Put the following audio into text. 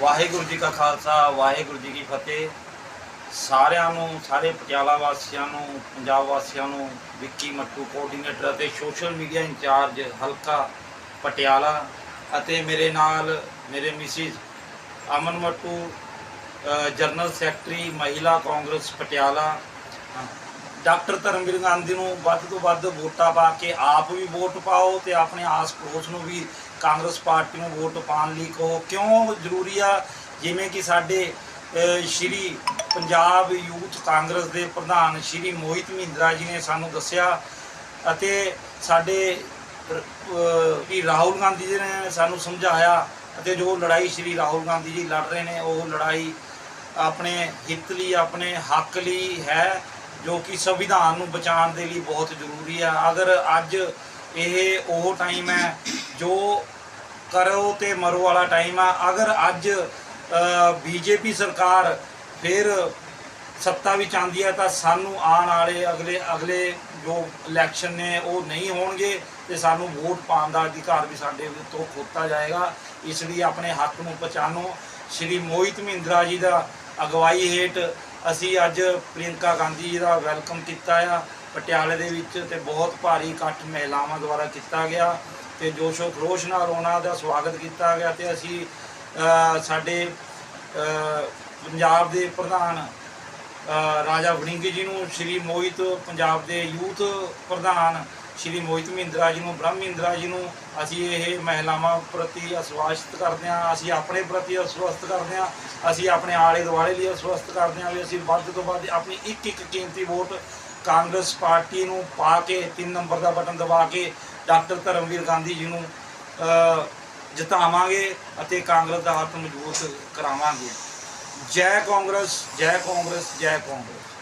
ਵਾਹਿਗੁਰੂ ਜੀ ਕਾ ਖਾਲਸਾ, ਵਾਹਿਗੁਰੂ ਜੀ ਕੀ ਫਤਿਹ। ਸਾਰਿਆਂ ਨੂੰ, ਸਾਰੇ ਪਟਿਆਲਾ ਵਾਸੀਆਂ ਨੂੰ, ਪੰਜਾਬ ਵਾਸੀਆਂ ਨੂੰ, ਵਿੱਕੀ ਮੱਟੂ ਕੋਆਰਡੀਨੇਟਰ ਅਤੇ ਸੋਸ਼ਲ ਮੀਡੀਆ ਇੰਚਾਰਜ ਹਲਕਾ ਪਟਿਆਲਾ ਅਤੇ ਮੇਰੇ ਨਾਲ ਮੇਰੇ mrs Aman Mattu general secretary Mahila Congress Patiala. Doctor Dharamvir Gandhi ਨੂੰ ਵੱਧ ਤੋਂ ਵੱਧ ਵੋਟਾਂ ਪਾ ਕੇ ਆਪ ਵੀ ਵੋਟ ਪਾਓ ਤੇ ਆਪਣੇ ਆਸ ਪੜੋਸ ਨੂੰ ਵੀ ਕਾਂਗਰਸ ਪਾਰਟੀ ਨੂੰ ਵੋਟ ਪਾਉਣ ਲਈ ਕਹੋ। ਕਿਉਂ ਜ਼ਰੂਰੀ ਆ? ਜਿਵੇਂ ਕਿ ਸਾਡੇ ਸ਼੍ਰੀ ਪੰਜਾਬ ਯੂਥ ਕਾਂਗਰਸ ਦੇ ਪ੍ਰਧਾਨ ਸ਼੍ਰੀ ਮੋਹਿਤ ਮਹਿੰਦਰਾ ਜੀ ਨੇ ਸਾਨੂੰ ਦੱਸਿਆ ਅਤੇ ਸਾਡੇ ਵੀ ਰਾਹੁਲ ਗਾਂਧੀ ਜੀ ਨੇ ਸਾਨੂੰ ਸਮਝਾਇਆ ਅਤੇ ਜੋ ਲੜਾਈ ਸ਼੍ਰੀ ਰਾਹੁਲ ਗਾਂਧੀ ਜੀ ਲੜ ਰਹੇ ਨੇ, ਉਹ ਲੜਾਈ ਆਪਣੇ ਹਿੱਤ ਲਈ, ਆਪਣੇ ਹੱਕ ਲਈ ਹੈ। ਜੋ ਕਿ ਸੰਵਿਧਾਨ ਨੂੰ ਬਚਾਉਣ ਦੇ ਲਈ ਬਹੁਤ ਜ਼ਰੂਰੀ ਆ। ਅਗਰ ਅੱਜ ਇਹ ਉਹ ਟਾਈਮ ਹੈ ਜੋ ਕਰੋ ਤੇ ਮਰੋ ਵਾਲਾ ਟਾਈਮ ਆ। ਅਗਰ ਅੱਜ ਬੀਜੇਪੀ ਸਰਕਾਰ ਫਿਰ ਸੱਤਾ ਵਿੱਚ ਆਂਦੀ ਹੈ ਤਾਂ ਸਾਨੂੰ ਆਉਣ ਵਾਲੇ ਅਗਲੇ ਅਗਲੇ ਜੋ ਇਲੈਕਸ਼ਨ ਨੇ ਉਹ ਨਹੀਂ ਹੋਣਗੇ ਤੇ ਸਾਨੂੰ ਵੋਟ ਪਾਉਣ ਦਾ ਅਧਿਕਾਰ ਵੀ ਸਾਡੇ ਤੋਂ ਖੋਤਾ ਜਾਏਗਾ। ਇਸ ਲਈ ਆਪਣੇ ਹੱਕ ਨੂੰ ਪਛਾਣੋ। ਸ਼੍ਰੀ ਮੋਹਿਤ ਮਹਿੰਦਰਾ ਜੀ ਦਾ ਅਗਵਾਈ ਹੇਠ ਅਸੀਂ ਅੱਜ ਪ੍ਰਿਯੰਕਾ ਗਾਂਧੀ ਜੀ ਦਾ ਵੈਲਕਮ ਕੀਤਾ ਆ। ਪਟਿਆਲੇ ਦੇ ਵਿੱਚ ਤੇ ਬਹੁਤ ਭਾਰੀ ਇਕੱਠ ਮਹਿਲਾਵਾਂ ਦੁਆਰਾ ਕੀਤਾ ਗਿਆ ਤੇ ਜੋਸ਼ੋ ਖਰੋਸ਼ ਨਾਲ ਉਹਨਾਂ ਦਾ ਸਵਾਗਤ ਕੀਤਾ ਗਿਆ ਤੇ ਅਸੀਂ ਸਾਡੇ ਪੰਜਾਬ ਦੇ ਪ੍ਰਧਾਨ ਰਾਜਾ ਵੜਿੰਗੀ ਜੀ ਨੂੰ, ਸ਼੍ਰੀ ਮੋਹਿਤ ਪੰਜਾਬ ਦੇ ਯੂਥ ਪ੍ਰਧਾਨ ਸ਼੍ਰੀ ਮੋਹਿਤ ਮਹਿੰਦਰਾ ਜੀ ਨੂੰ ਬ੍ਰਹਮ ਮਹਿੰਦਰਾ ਜੀ ਨੂੰ ਅਸੀਂ ਇਹ ਮਹਿਲਾਵਾਂ ਪ੍ਰਤੀ ਅਸਵਾਸਤ ਕਰਦੇ ਹਾਂ ਅਸੀਂ ਆਪਣੇ ਪ੍ਰਤੀ ਅਸਵਸਤ ਕਰਦੇ ਹਾਂ ਅਸੀਂ ਆਪਣੇ ਆਲੇ ਦੁਆਲੇ ਲਈ ਅਸਵਸਤ ਕਰਦੇ ਹਾਂ ਵੀ ਅਸੀਂ ਵੱਧ ਤੋਂ ਵੱਧ ਆਪਣੀ ਇੱਕ ਇੱਕ ਕੀਮਤੀ ਵੋਟ ਕਾਂਗਰਸ ਪਾਰਟੀ ਨੂੰ ਪਾ ਕੇ 3 ਨੰਬਰ ਦਾ ਬਟਨ ਦਬਾ ਕੇ ਡਾਕਟਰ ਧਰਮਵੀਰ ਗਾਂਧੀ ਜੀ ਨੂੰ ਅ, ਜਿਤਾਵਾਂਗੇ ਅਤੇ ਕਾਂਗਰਸ ਦਾ ਹੱਥ ਮਜ਼ਬੂਤ ਕਰਾਵਾਂਗੇ। ਜੈ ਕਾਂਗਰਸ ਜੈ ਕਾਂਗਰਸ ਜੈ ਕਾਂਗਰਸ।